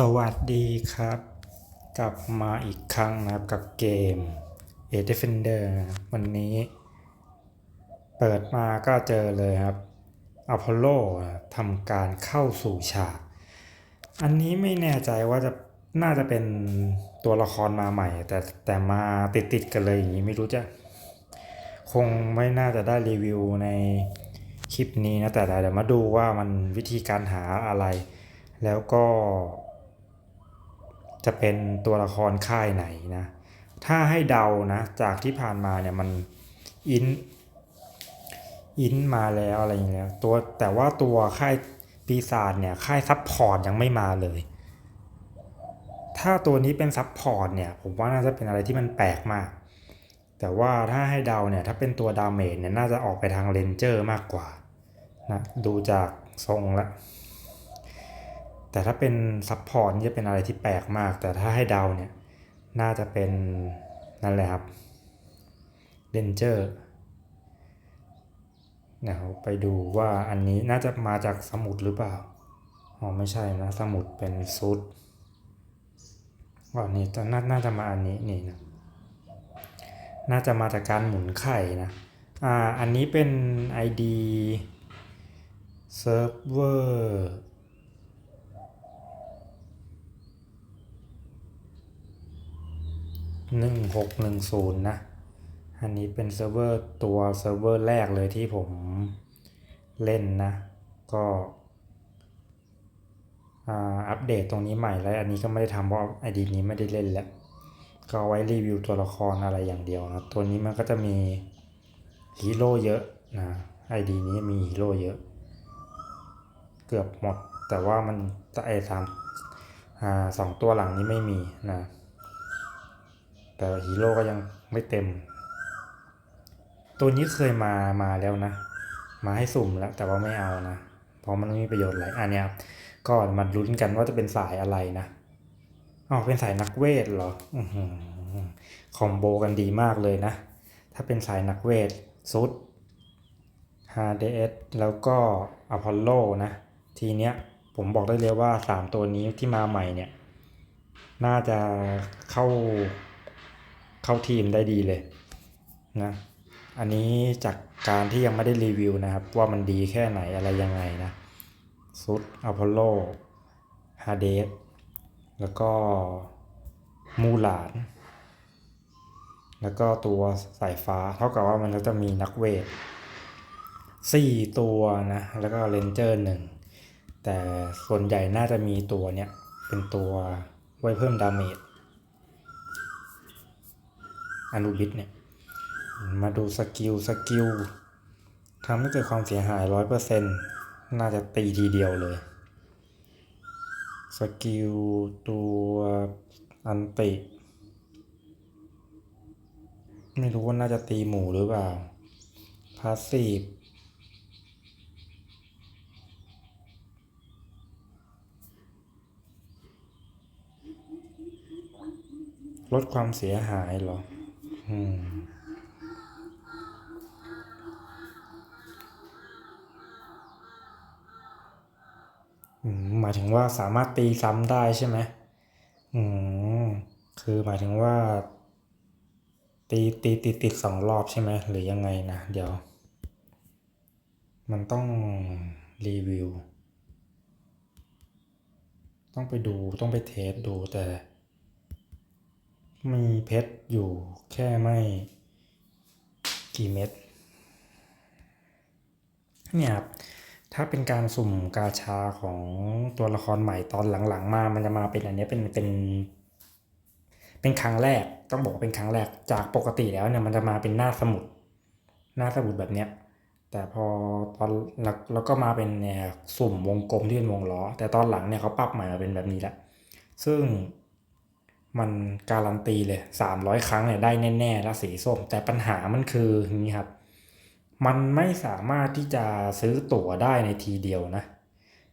สวัสดีครับ กลับมาอีกครั้งนะครับกับเกม A Defender วันนี้ เปิดมาก็เจอเลยครับอพอลโลทำการเข้าสู่ฉาก อันนี้ไม่แน่ใจว่าจะน่าจะเป็นตัวละครมาใหม่ แต่แต่มาติดติดกันเลยอย่างนี้ไม่รู้จะ คงไม่น่าจะได้รีวิวในคลิปนี้นะแต่เดี๋ยวมาดูว่ามันวิธีการหาอะไร แล้วก็ จะเป็นตัวละครค่ายไหนนะ ถ้าให้เดานะ จากที่ผ่านมาเนี่ยมันอินอินมาแล้วอะไรอย่างเงี้ยตัวแต่ว่าตัวค่ายปีศาจเนี่ยค่ายซับพอร์ตยังไม่มาเลย ถ้าตัวนี้เป็นซับพอร์ตเนี่ยผมว่าน่าจะเป็นอะไรที่มันแปลกมาก แต่ว่าถ้าให้เดาเนี่ยถ้าเป็นตัวดาเมจเนี่ยน่าจะออกไปทางเรนเจอร์มากกว่านะดูจากทรงล้ว แต่ถ้าเป็นซัพพอร์ตจะเป็นอะไรที่แปลกมาก แต่ถ้าให้เดาเนี่ย น่าจะเป็นนั่นแหละครับเดนเจอร์นะครับไปดูว่าอันนี้น่าจะมาจากสมุดหรือเปล่า อ๋อไม่ใช่นะสมุดเป็นซุดว่านี่จะน่าน่าจะมาอันนี้นี่นะน่าจะมาจากการหมุนไข่นะอ่าอันนี้เป็น ID ฟเวอร์ 1610 นะ อันนี้เป็นเซิร์ฟเวอร์ตัวเซิร์ฟเวอร์แรกเลยที่ผมเล่นนะ ก็อัปเดตตรงนี้ใหม่แล้ว อันนี้ก็ไม่ได้ทำเพราะไอดีนี้ไม่ได้เล่นแล้ว ก็ไว้รีวิวตัวละครอะไรอย่างเดียวนะ ตัวนี้มันก็จะมีฮีโร่เยอะนะไอดีนี้มีฮีโร่เยอะ เกือบหมดแต่ว่ามันไอสามสองตัวหลังนี้ไม่มีนะ แต่ฮีโร่ก็ยังไม่เต็ม ตัวนี้เคยมามาแล้วนะ มาให้สุ่มแล้ว แต่ว่าไม่เอานะ เพราะมันไม่มีประโยชน์อะไรอันเนี้ยครับก็มาลุ้นกันว่าจะเป็นสายอะไรนะอ๋อเป็นสายนักเวทเหรออคอมโบกันดีมากเลยนะ ถ้าเป็นสายนักเวทซุดฮาเดสแล้วก็อพอลโลนะ ทีเนี้ยผมบอกได้เลยว่า 3 ตัวนี้ที่มาใหม่เนี่ย น่าจะเข้า เข้าทีมได้ดีเลยนะอันนี้จากการที่ยังไม่ได้รีวิวนะครับ ว่ามันดีแค่ไหนอะไรยังไงนะซุดอพอลโลฮาเดสแล้วก็มูหลาน แล้วก็ตัวสายฟ้าเท่ากับว่ามันก็จะมีนักเวทสี่ตัวนะ แล้วก็เรนเจอร์หนึ่งแต่ส่วนใหญ่น่าจะมีตัวเนี้ยเป็นตัวไว้เพิ่มดาเมจ อนุบิสเนี่ย มาดูสกิลสกิลทำให้เกิดความเสียหายร้อยเปอร์เซ็นต์น่าจะตีทีเดียวเลย สกิลตัวอันติ ไม่รู้ว่าน่าจะตีหมูหรือเปล่า พาสซีฟลดความเสียหายเหรอ หมายถึงว่าสามารถตีซ้ำได้ใช่ไหมอืม คือหมายถึงว่า ตีตีติดติดสองรอบใช่ไหมหรือยังไงนะเดี๋ยว มันต้องรีวิว ต้องไปดูต้องไปเทสดูแต่ มีเพชรอยู่แค่ไม่กี่เม็ดเนี่ยครับถ้าเป็นการสุ่มกาชาของตัวละครใหม่ตอนหลังๆ มา มันจะมาเป็นอันเนี้ยเป็นเป็น เป็นครั้งแรก ต้องบอกว่าเป็นครั้งแรก จากปกติแล้วเนี่ยมันจะมาเป็นหน้าสมุด หน้าสมุดแบบเนี้ย แต่พอตอนแล้วแล้วก็มาเป็นเนี่ยสุ่มวงกลมที่เป็นวงล้อ แต่ตอนหลังเนี่ยเขาปรับใหม่มาเป็นแบบนี้แหละ ซึ่ง มันการันตีเลย 300 ครั้งเนี่ยได้แน่ๆแล้วสีส้ม แต่ปัญหามันคืออย่างนี้ครับ มันไม่สามารถที่จะซื้อตั๋วได้ในทีเดียวนะ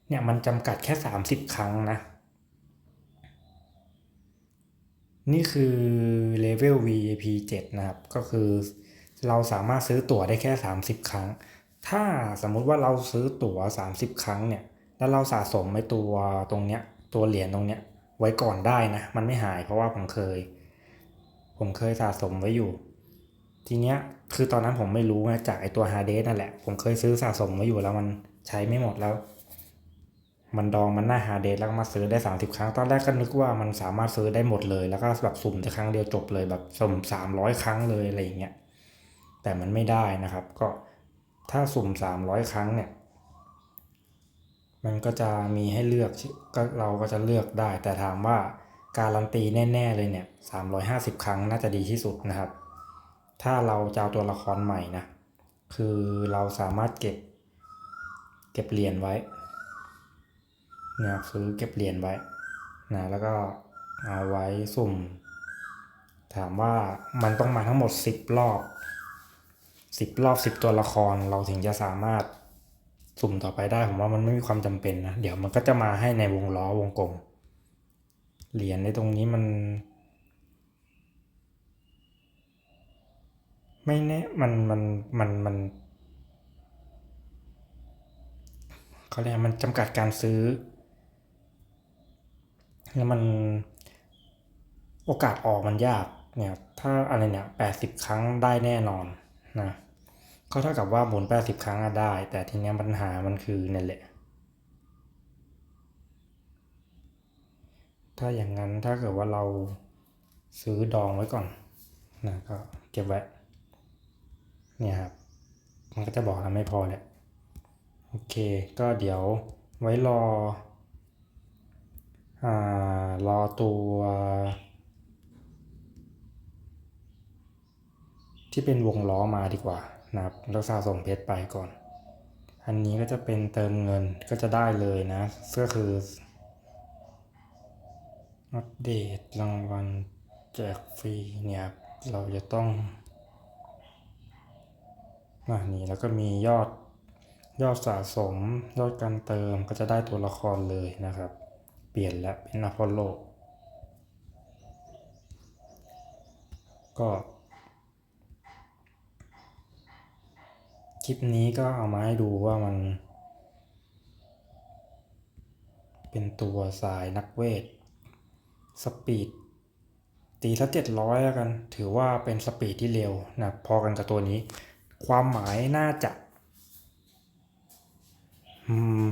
เนี่ยมันจำกัดแค่ 30 ครั้งนะ นี่คือเลเวล VIP 7 นะครับ ก็คือเราสามารถซื้อตั๋วได้แค่ 30 ครั้ง ถ้าสมมุติว่าเราซื้อตั๋ว 30 ครั้งเนี่ย แล้วเราสะสมไอ้ตัวตรงเนี้ย ตัวเหรียญตรงเนี้ย ไว้ก่อนได้นะ มันไม่หายเพราะว่าผมเคย ผมเคยสะสมไว้อยู่ ทีเนี้ยคือตอนนั้นผมไม่รู้ไงจากไอตัวฮาร์เดสนั่นแหละ ผมเคยซื้อสะสมไว้อยู่แล้วมันใช้ไม่หมดแล้ว มันดองมันหน้าฮาร์เดสแล้วมาซื้อได้ 30 ครั้ง ตอนแรกก็นึกว่ามันสามารถซื้อได้หมดเลย แล้วก็แบบสุ่มแต่ครั้งเดียวจบเลยแบบสุ่ม300 ครั้งเลยอะไรอย่างเงี้ยแต่มันไม่ได้นะครับ ก็ถ้าสุ่ม 300 ครั้งเนี่ย มันก็จะมีให้เลือกก็เราก็จะเลือกได้ แต่ถามว่าการันตีแน่ ๆ เลยเนี่ย 350 ครั้งน่าจะดีที่สุดนะครับ ถ้าเราจะเอาตัวละครใหม่นะ คือเราสามารถเก็บ เก็บเหรียญไว้นะซื้อเก็บเหรียญไว้นะแล้วก็เอาไว้สุ่ม ถามว่ามันต้องมาทั้งหมด 10 รอบ 10 รอบ 10 ตัวละครเราถึงจะสามารถ สุ่มต่อไปได้ผมว่ามันไม่มีความจำเป็นนะเดี๋ยวมันก็จะมาให้ในวงล้อวงกลม เหรียญในตรงนี้มัน ไม่แน่มันมันมันมันเขาเรียกมันจำกัดการซื้อ แล้วมันโอกาสออกมันยากเนี่ยถ้าอะไรเนี่ยแปดสิบครั้งได้แน่นอนนะ ก็เท่ากับว่าหมุนแปดสิบครั้งอะได้ แต่ทีนี้ปัญหามันคือนั่นแหละ ถ้าอย่างนั้นถ้าเกิดว่าเราซื้อดองไว้ก่อนนะก็เก็บไว้ เนี่ยครับ มันก็จะบอกเราไม่พอแหละ โอเค ก็เดี๋ยวไว้รออ่ารอตัวที่เป็นวงล้อมาดีกว่า นะครับแล้วสะสมเพชรไปก่อน อันนี้ก็จะเป็นเติมเงินก็จะได้เลยนะก็คืออัปเดตรางวัลแจกฟรีเนี่ยเราจะต้องมานี่แล้วก็มียอดยอดสะสมยอดการเติมก็จะได้ตัวละครเลยนะครับ เปลี่ยนแล้วเป็นอพอลโลก็ คลิปนี้ก็เอามาให้ดูว่ามัน เป็นตัวสายนักเวท สปีด ตีสักเจ็ดร้อยแล้วกัน ถือว่าเป็นสปีดที่เร็วนะพอกันกับตัวนี้ ความหมายน่าจะ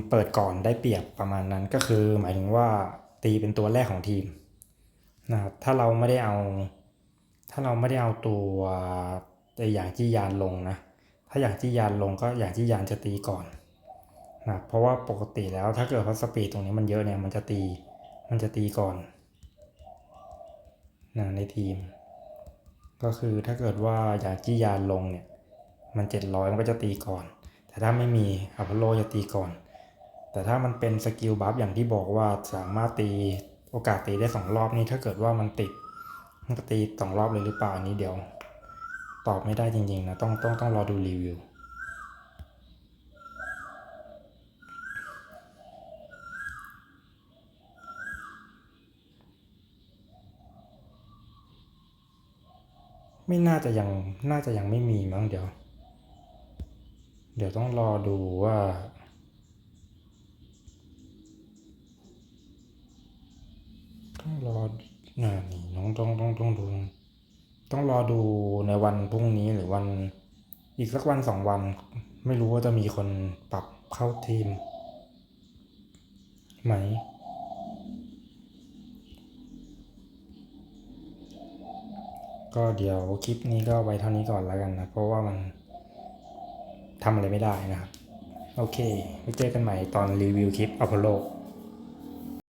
เปิดก่อนได้เปรียบประมาณนั้นก็คือหมายถึงว่าตีเป็นตัวแรกของทีมนะครับถ้าเราไม่ได้เอา ถ้าเราไม่ได้เอาตัวไออย่างจี้ยานลงนะ ถ้าอยางจี้ยานลงก็อยางจี้ยานจะตีก่อนนะเพราะว่าปกติแล้วถ้าเกิดว่าสปีดตรงนี้มันเยอะเนี่ยมันจะตีมันจะตีก่อนนะในทีม ก็คือถ้าเกิดว่าอยางจี้ยานลงเนี่ยมันเจ็ดร้อยมันก็จะตีก่อน แต่ถ้าไม่มีอัพอลโลจะตีก่อน แต่ถ้ามันเป็นสกิลบัฟอย่างที่บอกว่าสามารถตีโอกาสตีได้สองรอบนี้ถ้าเกิดว่ามันติดมันก็ตีสองรอบเลยหรือเปล่าอันนี้เดี๋ยว ตอบไม่ได้จริงๆนะต้องต้องต้องรอดูรีวิวไม่น่าจะยังน่าจะยังไม่มีมั้งเดี๋ยว เดี๋ยวต้องรอดูว่าต้องรอน่านี่น้องต้องต้องต้องดู ต้องรอดูในวันพรุ่งนี้หรือวันอีกสักวันสองวัน ไม่รู้ว่าจะมีคนปรับเข้าทีม ไหม ก็เดี๋ยวคลิปนี้ก็ไว้เท่านี้ก่อนแล้วกันนะ เพราะว่ามันทำอะไรไม่ได้นะครับ โอเคไว้เจอกันใหม่ตอนรีวิวคลิปอพอลโล